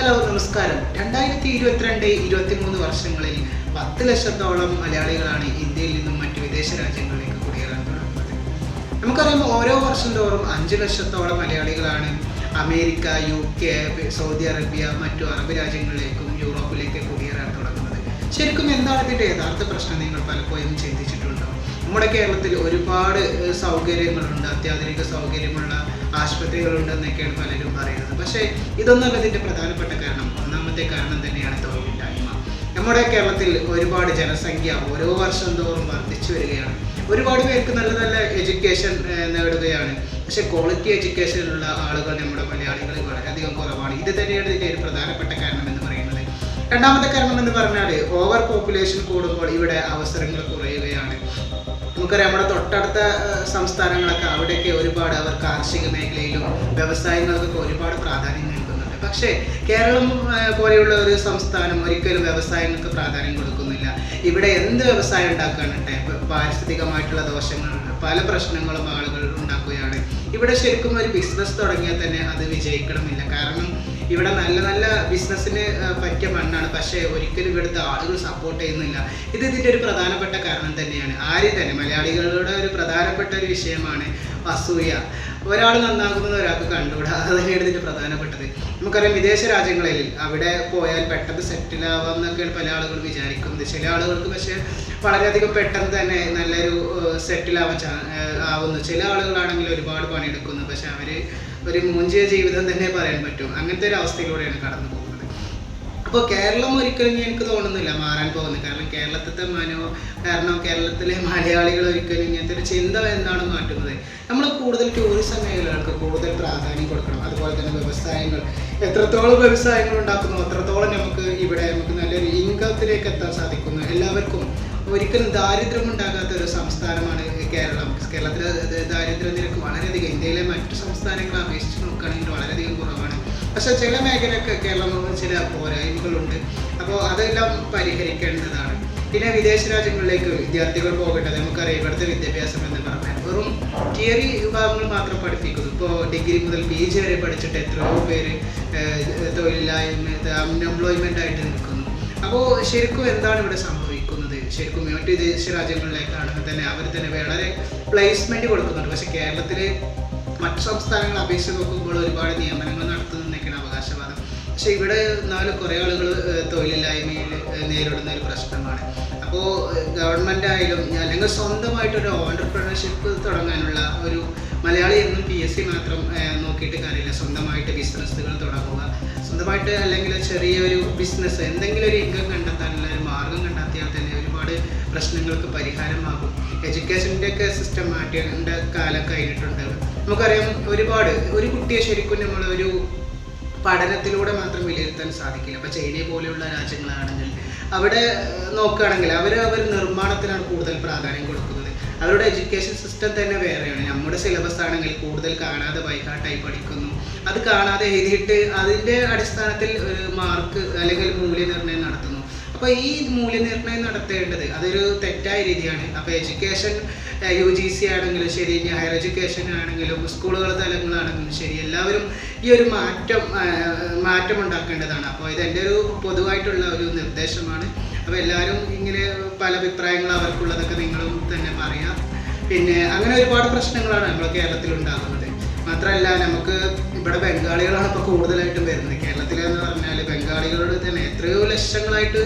Hello നമസ്കാരം. രണ്ടായിരത്തി ഇരുപത്തിരണ്ട് ഇരുപത്തിമൂന്ന് വർഷങ്ങളിൽ പത്ത് ലക്ഷത്തോളം മലയാളികളാണ് ഇന്ത്യയിൽ നിന്നും മറ്റു വിദേശ രാജ്യങ്ങളിലേക്ക് കുടിയേറാൻ തുടങ്ങുന്നത്. നമുക്കറിയാം ഓരോ വർഷം തോറും അഞ്ച് ലക്ഷത്തോളം മലയാളികളാണ് America U K Saudi Arabia മറ്റു അറബ് രാജ്യങ്ങളിലേക്കും യൂറോപ്പിലേക്ക് കുടിയേറാൻ തുടങ്ങുന്നത്. ശരിക്കും എന്താണ് ഇതിന്റെ യഥാർത്ഥ പ്രശ്നം നിങ്ങൾ പലപ്പോഴും ചിന്തിച്ചിട്ടുണ്ടോ? നമ്മുടെ കേരളത്തിൽ ഒരുപാട് സൗകര്യങ്ങളുണ്ട് അത്യാധുനിക സൗകര്യമുള്ള ആശുപത്രികളുണ്ടെന്നൊക്കെയാണ് പലരും പറയുന്നത്. പക്ഷേ ഇതൊന്നും അതിന്റെ പ്രധാനപ്പെട്ട കാരണം. ഒന്നാമത്തെ കാരണം തന്നെയാണ് തൊഴിലില്ലായ്മ. നമ്മുടെ കേരളത്തിൽ ഒരുപാട് ജനസംഖ്യ ഓരോ വർഷം തോറും വർദ്ധിച്ചു വരികയാണ്. ഒരുപാട് പേർക്ക് നല്ല നല്ല എഡ്യൂക്കേഷൻ നേടുകയാണ്. പക്ഷേ ക്വാളിറ്റി എഡ്യൂക്കേഷനുള്ള ആളുകൾ നമ്മുടെ മലയാളികളിൽ വളരെയധികം കുറവാണ്. ഇത് തന്നെയാണ് ഇതിന്റെ ഒരു പ്രധാനപ്പെട്ട കാരണം എന്ന് പറയുന്നത്. രണ്ടാമത്തെ കാരണം എന്ന് പറഞ്ഞാൽ ഓവർ പോപ്പുലേഷൻ കൂടുമ്പോൾ ഇവിടെ അവസരങ്ങൾ കുറയുകയാണ്. നമുക്കറിയാം നമ്മുടെ തൊട്ടടുത്ത സംസ്ഥാനങ്ങളൊക്കെ അവിടെയൊക്കെ ഒരുപാട് അവർ കാർഷിക മേഖലയിലും വ്യവസായങ്ങൾക്കൊക്കെ ഒരുപാട് പ്രാധാന്യം നൽകുന്നുണ്ട്. പക്ഷേ കേരളം പോലെയുള്ള ഒരു സംസ്ഥാനം ഒരിക്കലും വ്യവസായങ്ങൾക്ക് പ്രാധാന്യം കൊടുക്കുന്നില്ല. ഇവിടെ എന്ത് വ്യവസായം ഉണ്ടാക്കാനുണ്ട് പാരിസ്ഥിതികമായിട്ടുള്ള ദോഷങ്ങൾ പല പ്രശ്നങ്ങളും ആളുകൾ ഉണ്ടാക്കുകയാണ്. ഇവിടെ ശരിക്കും ഒരു ബിസിനസ് തുടങ്ങിയാൽ തന്നെ അത് വിജയിക്കണമില്ല. കാരണം ഇവിടെ നല്ല നല്ല ബിസിനസ്സിന് പറ്റിയ മണ്ണാണ്. പക്ഷേ ഒരിക്കലും ഇവിടുത്തെ ആളുകൾ സപ്പോർട്ട് ചെയ്യുന്നില്ല. ഇത് ഇതിന്റെ ഒരു പ്രധാനപ്പെട്ട കാരണം തന്നെയാണ്. ആരും തന്നെ മലയാളികളുടെ ഒരു പ്രധാനപ്പെട്ട ഒരു വിഷയമാണ് അസൂയ. ഒരാൾ നന്നാകുന്നത് ഒരാൾക്ക് കണ്ടുകൂടാ. അത് തന്നെയാണ് ഇതിന്റെ പ്രധാനപ്പെട്ടത്. നമുക്കറിയാം വിദേശ രാജ്യങ്ങളിൽ അവിടെ പോയാൽ പെട്ടെന്ന് സെറ്റിൽ ആവാം എന്നൊക്കെയാണ് പല ആളുകളും വിചാരിക്കുന്നത് ചില ആളുകൾക്ക് പക്ഷേ വളരെയധികം പെട്ടെന്ന് തന്നെ നല്ലൊരു സെറ്റിൽ ആവാൻ ആവുന്നു. ചില ആളുകളാണെങ്കിൽ ഒരുപാട് പണിയെടുക്കുന്നു. പക്ഷെ അവർ ഒരു മൂഞ്ചിയ ജീവിതം തന്നെ പറയാൻ പറ്റും. അങ്ങനത്തെ ഒരു അവസ്ഥയിലൂടെയാണ് കടന്നു പോകുന്നത്. അപ്പോൾ കേരളം ഒരിക്കലും എനിക്ക് തോന്നുന്നില്ല മാറാൻ പോകുന്നത്. കാരണം കേരളത്തിലത്തെ മനോ കാരണം കേരളത്തിലെ മലയാളികൾ ഒരിക്കലും ഇങ്ങനത്തെ ഒരു ചിന്ത എന്താണ് മാറ്റുന്നത്. നമ്മൾ കൂടുതൽ ടൂറിസം മേഖലകൾക്ക് കൂടുതൽ പ്രാധാന്യം കൊടുക്കണം. അതുപോലെ തന്നെ വ്യവസായങ്ങൾ. എത്രത്തോളം വ്യവസായങ്ങൾ ഉണ്ടാക്കുന്നു അത്രത്തോളം നമുക്ക് ഇവിടെ നമുക്ക് നല്ലൊരു ഇൻകത്തിലേക്ക് എത്താൻ സാധിക്കുന്നു. എല്ലാവർക്കും ഒരിക്കലും ദാരിദ്ര്യം ഉണ്ടാകാത്ത ഒരു സംസ്ഥാനമാണ് കേരളം. കേരളത്തിലെ ദാരിദ്ര്യ നിരക്ക് വളരെയധികം ഇന്ത്യയിലെ മറ്റു സംസ്ഥാനങ്ങളെ അപേക്ഷിച്ച് നോക്കുകയാണെങ്കിൽ വളരെയധികം കുറവാണ്. പക്ഷേ ചില മേഖലയൊക്കെ കേരളം ചില പോരായ്മകളുണ്ട്. അപ്പോൾ അതെല്ലാം പരിഹരിക്കേണ്ടതാണ്. പിന്നെ വിദേശ രാജ്യങ്ങളിലേക്ക് വിദ്യാർത്ഥികൾ പോകേണ്ടത് നമുക്കറിയാം. ഇവിടുത്തെ വിദ്യാഭ്യാസം എന്ന് പറഞ്ഞാൽ വെറും തിയറി വിഭാഗങ്ങൾ മാത്രം പഠിപ്പിക്കുന്നു. ഇപ്പോൾ ഡിഗ്രി മുതൽ പി ജി വരെ പഠിച്ചിട്ട് എത്രയോ പേര് തൊഴിലില്ലായ്മ അൺഎംപ്ലോയ്മെന്റ് ആയിട്ട് നിൽക്കുന്നു. അപ്പോൾ ശരിക്കും എന്താണ് ഇവിടെ സംഭവിക്കുന്നത്? ശരിക്കും മറ്റു വിദേശ രാജ്യങ്ങളിലേക്കാണെങ്കിൽ തന്നെ അവർ തന്നെ വളരെ പ്ലേസ്മെന്റ് കൊടുക്കുന്നുണ്ട്. പക്ഷെ കേരളത്തിലെ മറ്റു സംസ്ഥാനങ്ങളെ അപേക്ഷിച്ച് നോക്കുമ്പോൾ ഒരുപാട് നിയമനങ്ങൾ നടത്തുന്നൊക്കെയാണ് അവകാശവാദം. പക്ഷെ ഇവിടെ എന്നാലും കുറെ ആളുകൾ തൊഴിലില്ലായ്മയിൽ നേരിടുന്ന ഒരു പ്രശ്നമാണ്. അപ്പോൾ ഗവൺമെന്റ് ആയാലും അല്ലെങ്കിൽ സ്വന്തമായിട്ടൊരു ഓണ്ടർപ്രണർഷിപ്പ് തുടങ്ങാനുള്ള ഒരു മലയാളി എന്നും പി എസ് സി മാത്രം നോക്കിയിട്ട് കാര്യമില്ല. സ്വന്തമായിട്ട് ബിസിനസ്സുകൾ തുടങ്ങുക. സ്വന്തമായിട്ട് അല്ലെങ്കിൽ ചെറിയൊരു ബിസിനസ് എന്തെങ്കിലും ഒരു ഇൻകം കണ്ടെത്താനുള്ള പ്രശ്നങ്ങൾക്ക് പരിഹാരമാകും. എഡ്യൂക്കേഷന്റെ ഒക്കെ സിസ്റ്റം മാറ്റേണ്ട കാലം കഴിഞ്ഞിട്ടുണ്ട്. നമുക്കറിയാം ഒരുപാട് ഒരു കുട്ടിയെ ശരിക്കും നമ്മൾ ഒരു പഠനത്തിലൂടെ മാത്രം വിലയിരുത്താൻ സാധിക്കില്ല. അപ്പോൾ ചൈനയെ പോലെയുള്ള രാജ്യങ്ങളാണെങ്കിൽ അവിടെ നോക്കുകയാണെങ്കിൽ അവർ അവർ നിർമ്മാണത്തിനാണ് കൂടുതൽ പ്രാധാന്യം കൊടുക്കുന്നത്. അവരുടെ എഡ്യൂക്കേഷൻ സിസ്റ്റം തന്നെ വേറെയാണ്. നമ്മുടെ സിലബസ് ആണെങ്കിൽ കൂടുതൽ കാണാതെ ബൈഹാർട്ടായി പഠിക്കുന്നു. അത് കാണാതെ എഴുതിയിട്ട് അതിന്റെ അടിസ്ഥാനത്തിൽ മാർക്ക് അല്ലെങ്കിൽ മൂല്യനിർണയം നടത്തുന്നു. അപ്പോൾ ഈ മൂല്യനിർണയം നടത്തേണ്ടത് അതൊരു തെറ്റായ രീതിയാണ്. അപ്പോൾ എഡ്യൂക്കേഷൻ യു ജി സി ആണെങ്കിലും ശരി ഇനി ഹയർ എഡ്യൂക്കേഷൻ ആണെങ്കിലും സ്കൂളുകൾ തലങ്ങളാണെങ്കിലും ശരി എല്ലാവരും ഈ ഒരു മാറ്റം മാറ്റം ഉണ്ടാക്കേണ്ടതാണ് അപ്പോൾ എന്റെ ഒരു പൊതുവായിട്ടുള്ള ഒരു നിർദ്ദേശമാണ്. അപ്പോൾ എല്ലാവരും ഇങ്ങനെ പല അഭിപ്രായങ്ങൾ അവർക്കുള്ളതൊക്കെ നിങ്ങളും തന്നെ പറയാം. പിന്നെ അങ്ങനെ ഒരുപാട് പ്രശ്നങ്ങളാണ് നമ്മുടെ കേരളത്തിൽ ഉണ്ടാകുന്നത്. മാത്രമല്ല നമുക്ക് ഇവിടെ ബംഗാളികളാണ് ഇപ്പോൾ കൂടുതലായിട്ടും വരുന്നത്. കേരളത്തിലെന്ന് പറഞ്ഞാൽ ബംഗാളികളോട് തന്നെ എത്രയോ ലക്ഷങ്ങളായിട്ട്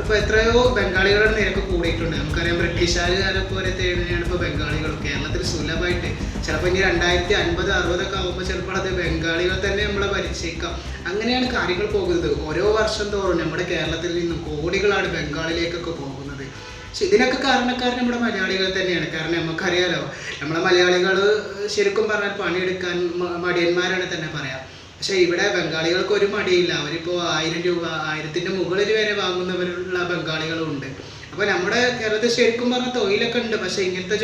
ഇപ്പോൾ എത്രയോ ബംഗാളികളുടെ നിരക്ക് കൂടിയിട്ടുണ്ട്. നമുക്കറിയാം ബ്രിട്ടീഷുകാരെ പോലെ തേടിയാണ് ഇപ്പോൾ ബംഗാളികൾ. കേരളത്തിൽ സുലഭമായിട്ട് ചിലപ്പോൾ ഇനി രണ്ടായിരത്തി അൻപത് അറുപതൊക്കെ ആകുമ്പോൾ ചിലപ്പോൾ അത് ബംഗാളികൾ തന്നെ നമ്മളെ ഭരിച്ചേക്കാം. അങ്ങനെയാണ് കാര്യങ്ങൾ പോകുന്നത്. ഓരോ വർഷം തോറും നമ്മുടെ കേരളത്തിൽ നിന്നും കോടികളാണ് ബംഗാളിലേക്കൊക്കെ പോകുന്നത്. പക്ഷെ ഇതിനൊക്കെ കാരണക്കാരൻ നമ്മുടെ മലയാളികൾ തന്നെയാണ്. കാരണം നമുക്കറിയാലോ നമ്മളെ മലയാളികൾ ശരിക്കും പറഞ്ഞാൽ പണിയെടുക്കാൻ മടിയന്മാരാണ് തന്നെ പറയാം. പക്ഷെ ഇവിടെ ബംഗാളികൾക്ക് ഒരു മടിയില്ല. അവരിപ്പോൾ ആയിരം രൂപ ആയിരത്തിന്റെ മുകളിൽ വരെ വാങ്ങുന്നവരുള്ള ബംഗാളികളുണ്ട് അപ്പോൾ നമ്മുടെ കേരളത്തിൽ ശരിക്കും പറഞ്ഞാൽ തൊഴിലൊക്കെ ഉണ്ട്. പക്ഷെ ഇങ്ങനത്തെ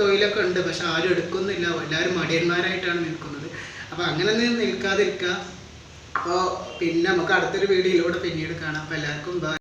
തൊഴിലൊക്കെ ഉണ്ട്. പക്ഷെ ആരും എടുക്കുന്നില്ല. എല്ലാവരും മടിയന്മാരായിട്ടാണ് നിൽക്കുന്നത്. അപ്പോൾ അങ്ങനെ നിൽക്കാതിരിക്കുക അപ്പോൾ പിന്നെ നമുക്ക് അടുത്തൊരു വീഡിയോയിലൂടെ പിന്നീട് കാണാം. അപ്പോൾ എല്ലാവർക്കും